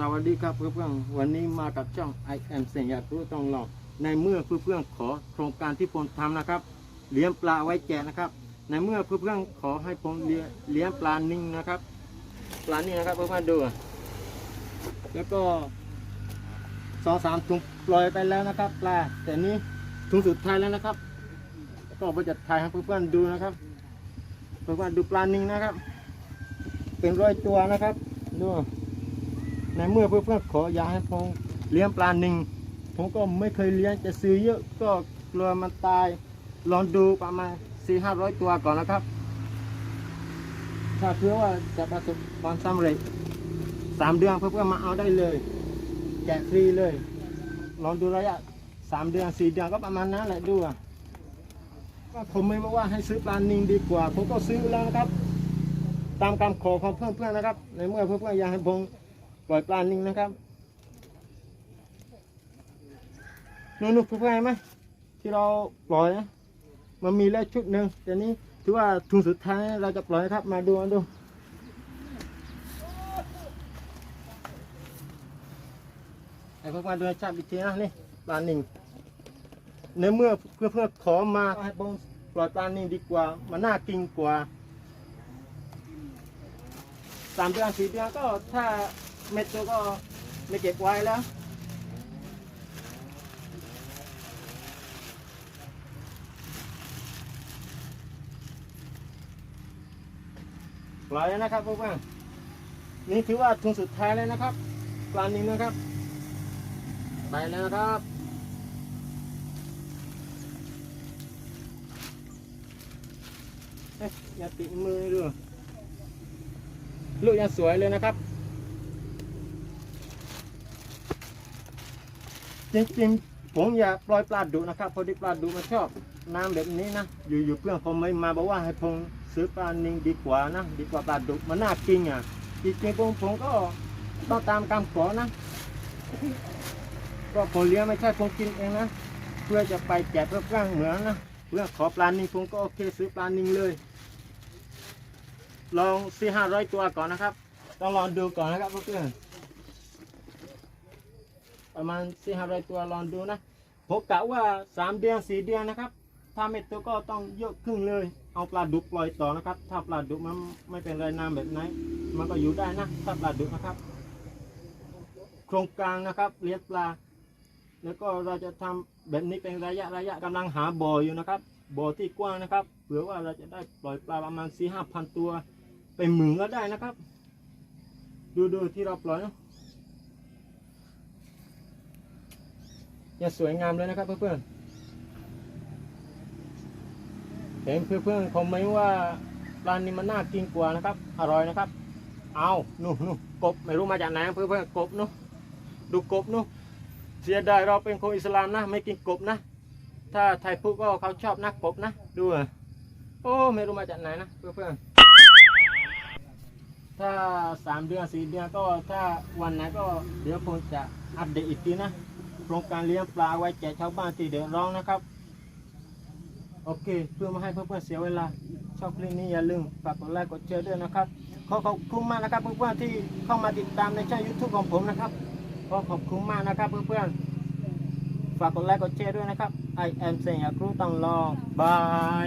สวัสดีครับเพื่อนๆวันนี้มากับช่อง I am เสียงอยากรู้ต้องลองในเมื่อเพื่อนๆขอโครงการที่ผมทำนะครับ เลี้ยงปลาไว้แจกนะครับ ในเมื่อเพื่อนๆขอให้ผมเลี้ยงปลานิ่งนะครับ ปลานิ่งนะครับเพื่อนๆดู แล้วก็สองสามถุงปล่อยไปแล้วนะครับ ปลาแต่นี้ถุงสุดท้ายแล้วนะครับ ก็ไปจัดถ่ายให้เพื่อนๆดูนะครับเพื่อนๆดูปลานิ่งนะครับ เป็นร้อยตัวนะครับดู ในเมื่อเพื่อนๆขออยากให้ผมเลี้ยงปลาหนึ่งผมก็ไม่เคยเลี้ยงจะซื้อเยอะก็กลัวมันตาย ลองดูประมาณสี่ห้าร้อยตัวก่อนนะครับ ถ้าเพื่อว่าจะประสบความสำเร็จสามเดือนเพื่อนๆมาเอาได้เลยแจกฟรีเลย ลองดูระยะสามเดือนสี่เดือนก็ประมาณนั้นแหละดูอะก็ผมไม่บอกว่าให้ซื้อปลานิงดีกว่า ผมก็ซื้อแล้วนะครับ ตามคำขอของเพื่อนๆนะครับ ในเมื่อเพื่อนๆอยากให้ผม ปล่อยปลานิงนะครับนู่นๆเพื่อนๆเห็นไหมที่เราปล่อยนะมันมีแล้วชุดหนึ่งแต่นี้ถือว่าทุนสุดท้ายเราจะปล่อยนะครับ มาดูมาดูให้พื่อนๆดูให้ชัดอีกทีนะนี่ปลานิงในเมื่อเพื่อนๆขอมาให้ผมปล่อยปลานิงดีกว่า มันน่ากินกว่าสามเดือนสี่เดือนก็ถ้า เม็ดตัวก็ไม่เก็บไว้แล้ว ปล่อยแล้วนะครับพวกเพื่อนนี่ถือว่าทุนสุดท้ายแล้วนะครับปลานิงนะครับ ไปแล้วนะครับเอ๊ะอย่าติดมือด้วยลูกยังสวยเลยนะครับ จริงๆผมอยากปล่อยปลาดุนะครับเพอดีปลาดุมันชอบน้ำแบบนี้นะอยู่ๆเพื่อนผมไม่มาบอกว่าให้ผมซื้อปลานิงดีกว่านะดีกว่าปลาดุมันน่ากินอะจริงๆผมผมก็ต้องตามคำขอนะก็ผมเลี้ยงไม่ใช่ผมกินเองนะเพื่อจะไปแจกเพื่อนเหมือนนะเพื่อขอปลานิงผมก็โอเคซื้อปลานิงเลย ลองสี่ห้าร้อยตัวก่อนนะครับต้องลองดูก่อนนะครับเพื่อน ประมาณสี่ห้าร้อยตัวลองดูนะผมกะว่าสามเดือนสี่เดือนนะครับ ถ้าไม่ตัวก็ต้องเยอะขึ้นเลย เอาปลาดุกปล่อยต่อนะครับ ถ้าปลาดุกมันไม่เป็นไรน้ำแบบไหนมันก็อยู่ได้นะถ้าปลาดุกนะครับ โครงการนะครับเลี้ยงปลา แล้วก็เราจะทำแบบนี้เป็นระยะระยะกำลังหาบ่ออยู่นะครับบ่อที่กว้างนะครับเผื่อว่าเราจะได้ปล่อยปลาประมาณสี่ห้าพันตัวไปหมื่นก็ได้นะครับ ดูดูที่เราปล่อยเนอะ ยังสวยงามเลยนะครับเพื่อนๆเห็นเพื่อนๆคอมเมนต์ว่าปลานนี้มันน่ากินกว่านะครับ อร่อยนะครับ เอาหนู่นนู่นกบไม่รู้มาจากไหนเพื่อนๆกบนู่นดูกบนู่นเสียดายเราเป็นคนอิสลามนะ ไม่กินกบนะ ถ้าไทยพูดก็เขาชอบนะกบนะ ดูอะโอ้ไม่รู้มาจากไหนนะเพื่อนๆถ้าสามเดือนสี่เดือนก็ถ้าวันไหนก็เดี๋ยวคงจะอัปเดตอีกทีนะ โครงการเลี้ยงปลาไว้แจกชาวบ้านที่เดือดร้อนนะครับ โอเค เพื่อไมาให้เพื่อนๆเสียเวลา ชอบคลิปนี้อย่าลืมฝากกดไลค์กดแชร์ด้วยนะครับ ขอขอบคุณมากนะครับเพื่อนๆที่เข้ามาติดตามในช่อง YouTube ของผมนะครับ ขอขอบคุณมากนะครับเพื่อนๆ ฝากกดไลค์กดแชร์ด้วยนะครับ I am เสียงอยากรู้ต้องรอบาย